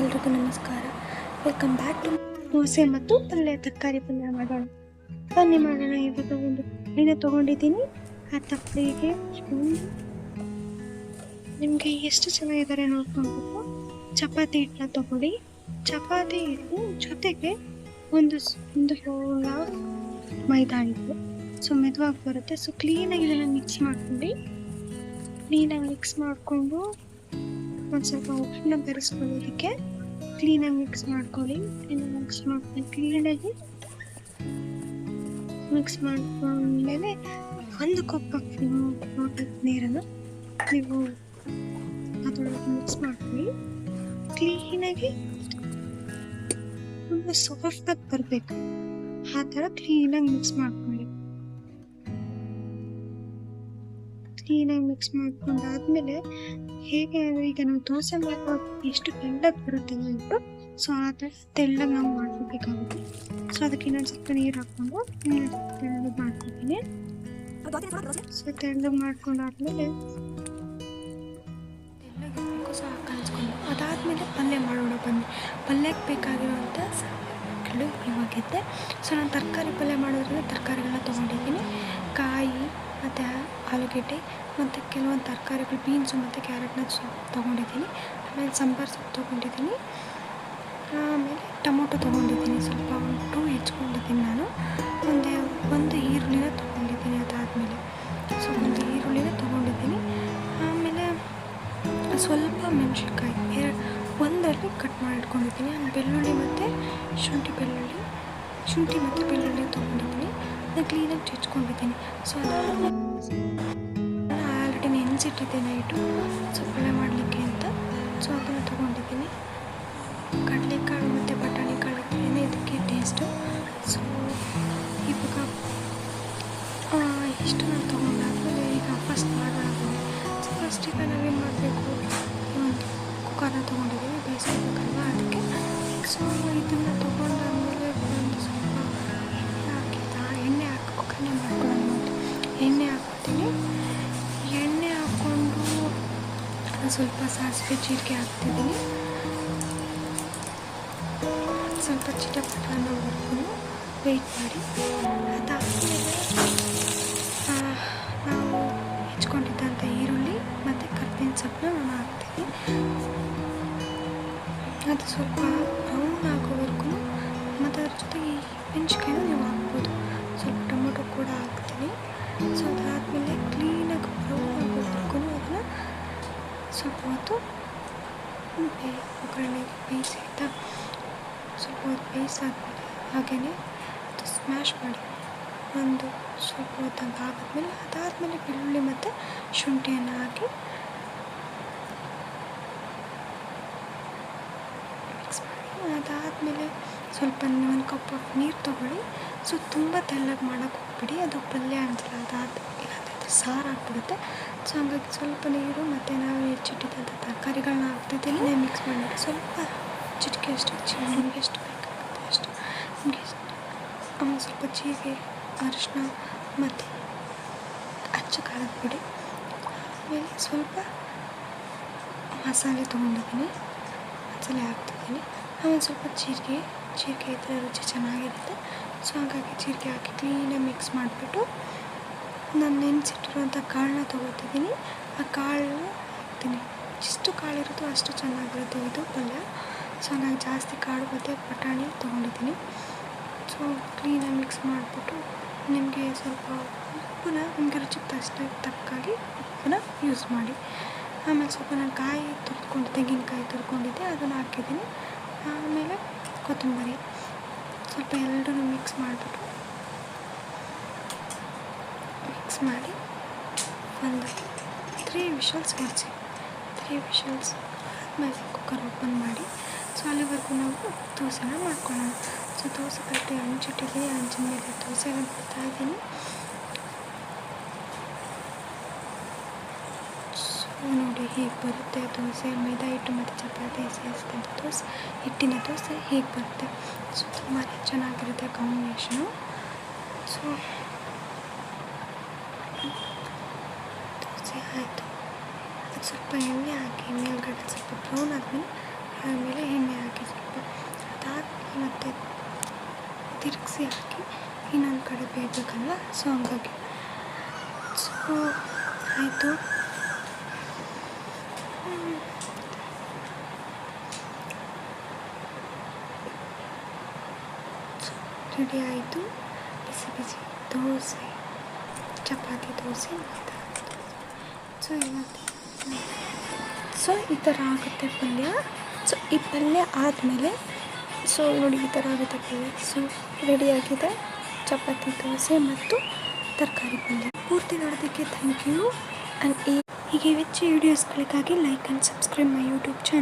ಎಲ್ರಿಗೂ ನಮಸ್ಕಾರ. Welcome back to dosa ಮತ್ತು ಪಲ್ಯ ತರಕಾರಿ ಪಲ್ಯ ಮಾಡೋಣ. ಬನ್ನಿ ಮಾಡೋಣ, ಇವಾಗ ಒಂದು ತಪ್ಪಲಿನ ತೊಗೊಂಡಿದ್ದೀನಿ. ಆ ತಪ್ಪಲಿಗೆ ನಿಮಗೆ ಎಷ್ಟು ಜನ ಇದ್ದಾರೆ ಚಪಾತಿ ಹಿಟ್ಟನ್ನ ತಗೊಳ್ಳಿ. ಚಪಾತಿ ಹಿಟ್ಟು ಜೊತೆಗೆ ಒಂದು ಒಂದು ಹೋಳ ಮೈದಾ ಹಿಟ್ಟು ಸೊ ಮೆದುವಾಗಿ ಬರುತ್ತೆ. ಸೊ ಕ್ಲೀನಾಗಿ ಇದನ್ನು ಮಿಕ್ಸ್ ಮಾಡ್ಕೊಂಡು ಕ್ಲೀನಾಗಿ ಮಿಕ್ಸ್ ಮಾಡಿಕೊಂಡು ಒಂದು ಸ್ವಲ್ಪ ಉಪ್ಪನ್ನ ಬೆರೆಸ್ಕೊಳ್ಳೋದಕ್ಕೆ ಕ್ಲೀನಾಗಿ ಮಿಕ್ಸ್ ಮಾಡ್ಕೊಳ್ಳಿ. ಕ್ಲೀನಾಗಿ ಮಿಕ್ಸ್ ಮಾಡ್ಕೊಂಡು ಕ್ಲೀನಾಗಿ ಮಿಕ್ಸ್ ಮಾಡ್ಕೊಂಡ್ಮೇಲೆ ಒಂದು ಕಪ್ ಲೋಟದ ನೀರನ್ನು ನೀವು ಅದರೊಳಗೆ ಮಿಕ್ಸ್ ಮಾಡ್ಕೊಳ್ಳಿ. ಕ್ಲೀನಾಗಿ ತುಂಬ ಸಾಫ್ಟಾಗಿ ಬರಬೇಕು. ಆ ಥರ ಕ್ಲೀನಾಗಿ ಮಿಕ್ಸ್ ಮಾಡ್ಕೊಳ್ಳಿ. ಕ್ಲೀನಾಗಿ ಮಿಕ್ಸ್ ಮಾಡ್ಕೊಂಡಾದ್ಮೇಲೆ ಹೇಗೆ ಈಗ ನಾವು ದೋಸೆ ಮಾಡುವಾಗ ಎಷ್ಟು ತೆಳ್ಳಗೆ ಬರುತ್ತೆ ಅಂದ್ಬಿಟ್ಟು ಸೊ ಆ ಥರ ತೆಳ್ಳಗೆ ನಾವು ಮಾಡ್ಕೋಬೇಕಾಗುತ್ತೆ. ಸೊ ಅದಕ್ಕೆ ಇನ್ನೊಂದು ಸ್ವಲ್ಪ ನೀರು ಹಾಕ್ಕೊಂಡು ತೆಳ್ಳಗೆ ಮಾಡ್ಕೊತೀನಿ. ಸೊ ತೆಳ್ಳಗೆ ಮಾಡ್ಕೊಂಡಾದ್ಮೇಲೆ ತೆಳ್ಳಗಿರಬೇಕು ಸೊ ಕಲಿಸ್ಕೊಂಡು ಅದಾದಮೇಲೆ ಪಲ್ಯ ಮಾಡೋಣ ಬನ್ನಿ. ಪಲ್ಯಕ್ಕೆ ಬೇಕಾಗಿರುವಂಥ ಇವಾಗಿದ್ದೆ ಸೊ ನಾನು ತರಕಾರಿ ಪಲ್ಯ ಮಾಡೋದ್ರಿಂದ ತರಕಾರಿಗಳನ್ನ ತೊಗೊಂಡಿದ್ದೀನಿ. ಕಾಯಿ ಮತ್ತು ಆಲೂಗೆಡ್ಡೆ ಮತ್ತು ಕೆಲವೊಂದು ತರಕಾರಿಗಳು, ಬೀನ್ಸು ಮತ್ತು ಕ್ಯಾರೆಟ್ನ ಸೊಪ್ಪು ತೊಗೊಂಡಿದ್ದೀನಿ. ಆಮೇಲೆ ಸಾಂಬಾರು ಸೊಪ್ಪು ತೊಗೊಂಡಿದ್ದೀನಿ. ಆಮೇಲೆ ಟೊಮೊಟೊ ತೊಗೊಂಡಿದ್ದೀನಿ. ಸ್ವಲ್ಪ ಟೂ ಹೆಚ್ಕೊಂಡಿದ್ದೀನಿ ನಾನು. ಒಂದೇ, ಒಂದು ಈರುಳ್ಳಿನ ತೊಗೊಂಡಿದ್ದೀನಿ ಅದಾದಮೇಲೆ. ಸೊ, ಒಂದು ಈರುಳ್ಳಿನ ತೊಗೊಂಡಿದ್ದೀನಿ. ಆಮೇಲೆ ಸ್ವಲ್ಪ ಮೆಣಸಿನ್ಕಾಯಿ, ಎರಡು ಒಂದರಲ್ಲಿ ಕಟ್ ಮಾಡಿ ಇಟ್ಕೊಂಡಿದ್ದೀನಿ ಬೆಳ್ಳುಳ್ಳಿ ಮತ್ತು ಶುಂಠಿ ಬೆಳ್ಳುಳ್ಳಿ, ಶುಂಠಿ ಮತ್ತು ಬೆಳ್ಳುಳ್ಳಿ ತೊಗೊಂಡಿದ್ದೀನಿ. ಅದನ್ನ ಕ್ಲೀನಾಗಿ ಚಚ್ಕೊಂಡಿದ್ದೀನಿ ಸೊ ಆಲ್ರೆಡಿ ನೆನೆಸಿಟ್ಟಿದ್ದೆ ನೈಟು ಸೊ ಪಲ್ಯ ಮಾಡಲಿಕ್ಕೆ ಸ್ವಲ್ಪ ಸಾಸಿವೆ ಜೀರಿಗೆ ಹಾಕ್ತಿದ್ದೀನಿ. ಸ್ವಲ್ಪ ಚಿಟಪಟ ಅನ್ನೋವರೆಗೂ ವೆಯ್ಟ್ ಮಾಡಿ. ಅದಾದಮೇಲೆ ನಾವು ಹೆಚ್ಕೊಂಡಿದ್ದಂಥ ಈರುಳ್ಳಿ ಮತ್ತು ಕರ್ಬೇವಿನ ಸೊಪ್ಪನ್ನ ನಾನು ಹಾಕ್ತೀನಿ. ಅದು ಸ್ವಲ್ಪ ಬ್ರೌನ್ ಆಗೋವರೆಗೂ ಮತ್ತು ಅದ್ರ ಜೊತೆಗೆ ಮೆಣಸಿನ್ಕಾಯಿನ ನೀವು ಹಾಕ್ಬೋದು. ಸ್ವಲ್ಪ ಟೊಮೊಟೊ ಕೂಡ ಹಾಕ್ತೀನಿ. ಸೊ ಅದಾದಮೇಲೆ ಸ್ವಲ್ಪ ಹೊತ್ತು ಬೇ ಒಗ್ಗರಣೆಗೆ ಬೇಯಿಸಿ ಆಯಿತಾ ಸ್ವಲ್ಪ ಹೊತ್ತು ಬೇಯಿಸಾದ್ಮೇಲೆ ಹಾಗೆಯೇ ಅದು ಸ್ಮ್ಯಾಶ್ ಮಾಡಿ. ಒಂದು ಸ್ವಲ್ಪ ಹೊತ್ತಂಗೆ ಆದಮೇಲೆ, ಅದಾದಮೇಲೆ ಬೆಳ್ಳುಳ್ಳಿ ಮತ್ತು ಶುಂಠಿಯನ್ನು ಹಾಕಿ ಮಿಕ್ಸ್ ಮಾಡಿ. ಅದಾದಮೇಲೆ ಸ್ವಲ್ಪ ಒಂದು ಕಪ್ ಆಫ್ ನೀರು ತೊಗೊಳ್ಳಿ. ಸೊ ತುಂಬ ತೆಳ್ಳಗೆ ಮಾಡೋಕ್ಕೆ ಹೋಗ್ಬಿಡಿ. ಅದು ಪಲ್ಯ ಅಂತಿಲ್ಲ ಅದಾದ ಸಾರು ಆಗ್ಬಿಡುತ್ತೆ. ಸೊ ಹಂಗಾಗಿ ಸ್ವಲ್ಪ ನೀರು ಮತ್ತು ನಾವು ಹೆಚ್ಚಿಟ್ಟಿದ್ದಂಥ ತರಕಾರಿಗಳನ್ನ ಹಾಕ್ತಿದ್ದೀನಿ. ಮಿಕ್ಸ್ ಮಾಡಿ ಸ್ವಲ್ಪ ಚಿಟಿಕೆ ಅಷ್ಟು ನಿಮಗೆ ಎಷ್ಟು ಬೇಕಾಗುತ್ತೆ ಅಷ್ಟು. ನಿಮಗೆ ಎಷ್ಟು ಸ್ವಲ್ಪ ಜೀರಿಗೆ ಅರಿಶಿನ ಮತ್ತು ಅಚ್ಚ ಖಾರದ ಪುಡಿ. ಆಮೇಲೆ ಸ್ವಲ್ಪ ಮಸಾಲೆ ತೊಗೊಂಡಿದ್ದೀನಿ. ಮಸಾಲೆ ಹಾಕ್ತಿದ್ದೀನಿ. ಆಮೇಲೆ ಸ್ವಲ್ಪ ಜೀರಿಗೆ ಜೀರಿಗೆ ಇದ್ದರೆ ರುಚಿ ಚೆನ್ನಾಗಿರುತ್ತೆ. ಸೊ ಹಾಗಾಗಿ ಜೀರಿಗೆ ಹಾಕಿ ಕ್ಲೀನಾಗಿ ಮಿಕ್ಸ್ ಮಾಡಿಬಿಟ್ಟು ನಾನು ನೆನೆಸಿಟ್ಟಿರುವಂಥ ಕಾಳನ್ನ ತೊಗೋತಿದ್ದೀನಿ ಆ ಕಾಳನ್ನ ಹಾಕ್ತೀನಿ ಎಷ್ಟು ಕಾಳಿರುತ್ತೋ ಅಷ್ಟು ಚೆನ್ನಾಗಿರುತ್ತೆ. ಇದು ಪಲ್ಯ. ಸೊ, ನಾನು ಜಾಸ್ತಿ ಕಾಳು ಮತ್ತು ಬಟಾಣಿ ತೊಗೊಂಡಿದ್ದೀನಿ. ಸೊ ಕ್ಲೀನಾಗಿ ಮಿಕ್ಸ್ ಮಾಡಿಬಿಟ್ಟು ನಿಮಗೆ ಸ್ವಲ್ಪ ಉಪ್ಪನ್ನ, ನಿಮಗೆ ರುಚಿಗೆ ತಷ್ಟ ತಕ್ಕಾಗಿ ಉಪ್ಪನ್ನ ಯೂಸ್ ಮಾಡಿ. ಆಮೇಲೆ ಸ್ವಲ್ಪ ನಾನು ಕಾಯಿ ತುರ್ಕೊಂಡು ತೆಂಗಿನಕಾಯಿ ತುರ್ಕೊಂಡಿದ್ದೆ, ಅದನ್ನು ಹಾಕಿದ್ದೀನಿ. ಆಮೇಲೆ ಕೊತ್ತಂಬರಿ. ಸ್ವಲ್ಪ ಎರಡನ್ನೂ ಮಿಕ್ಸ್ ಮಾಡಿಬಿಟ್ಟು ಮಿಕ್ಸ್ ಮಾಡಿ. ಒಂದು ತ್ರೀ ವಿಶಲ್ಸ್ ಹೊಡಿಸಿ ತ್ರೀ ವಿಷಲ್ಸ್ ಆದಮೇಲೆ ಕುಕ್ಕರ್ ಓಪನ್ ಮಾಡಿ. ಸೊ ಅಲ್ಲಿವರೆಗೂ ನಾವು ದೋಸೆನ ಮಾಡ್ಕೊಳ್ಳೋಣ. ಸೊ ದೋಸೆ ಕಟ್ಟಿ ಹಂಚಿಟ್ಟಿದ್ದೀನಿ ಹಂಚಿನ ಮೇಲೆ ದೋಸೆ ಬಿಡ್ತಾ ಇದ್ದೀನಿ. ನೋಡಿ ಹೀಗೆ ಬರುತ್ತೆ ದೋಸೆ. ಮೈದಾ ಹಿಟ್ಟು ಮತ್ತು ಚಪಾತಿ ಸೇರಿಸಿದಂಥ ದೋಸೆ. ಹಿಟ್ಟಿನ ದೋಸೆ ಹೀಗೆ ಬರುತ್ತೆ. ಸೊ ತುಂಬಾ ಚೆನ್ನಾಗಿರುತ್ತೆ ಕಾಂಬಿನೇಷನು ಸೊ ದೋಸೆ ಆಯಿತು ಅದಕ್ಕೆ ಸ್ವಲ್ಪ ಎಣ್ಣೆ ಹಾಕಿ ಮೇಲ್ಗಡೆ ಸ್ವಲ್ಪ ಬ್ರೌನ್ ಆದಮೇಲೆ ಕಾದ ಮೇಲೆ ಎಣ್ಣೆ ಹಾಕಿ ಸ್ವಲ್ಪ ಅದಾಕಿ ಮತ್ತೆ ತಿರುಗಿಸಿ ಹಾಕಿ ಇನ್ನೊಂದು ಕಡೆ ಬೇಯಬೇಕಲ್ಲ ಸೊ ಹಂಗಾಗಿ ಸೊ ಆಯಿತು ರೆಡಿ ಆಯಿತು ಬಿಸಿ ಬಿಸಿ ದೋಸೆ ಚಪಾತಿ ದೋಸೆ ದೋಸೆ ಸೊ ಇವತ್ತು ಸೊ ಈ ಥರ ಆಗುತ್ತೆ ಪಲ್ಯ ಸೊ ಈ ಪಲ್ಯ ಆದಮೇಲೆ ಸೊ ನೋಡಿ ಈ ಥರ ಆಗುತ್ತೆ ಪಲ್ಯ ಸೊ ರೆಡಿಯಾಗಿದೆ ಚಪಾತಿ ದೋಸೆ ಮತ್ತು ತರಕಾರಿ ಪಲ್ಯ ಪೂರ್ತಿ ನೋಡೋದಕ್ಕೆ ಥ್ಯಾಂಕ್ ಯು ಆ್ಯಂಡ್ ಈ ಹೀಗೆ ಹೆಚ್ಚು ವೀಡಿಯೋಸ್ಗಳಿಗಾಗಿ like and subscribe my YouTube channel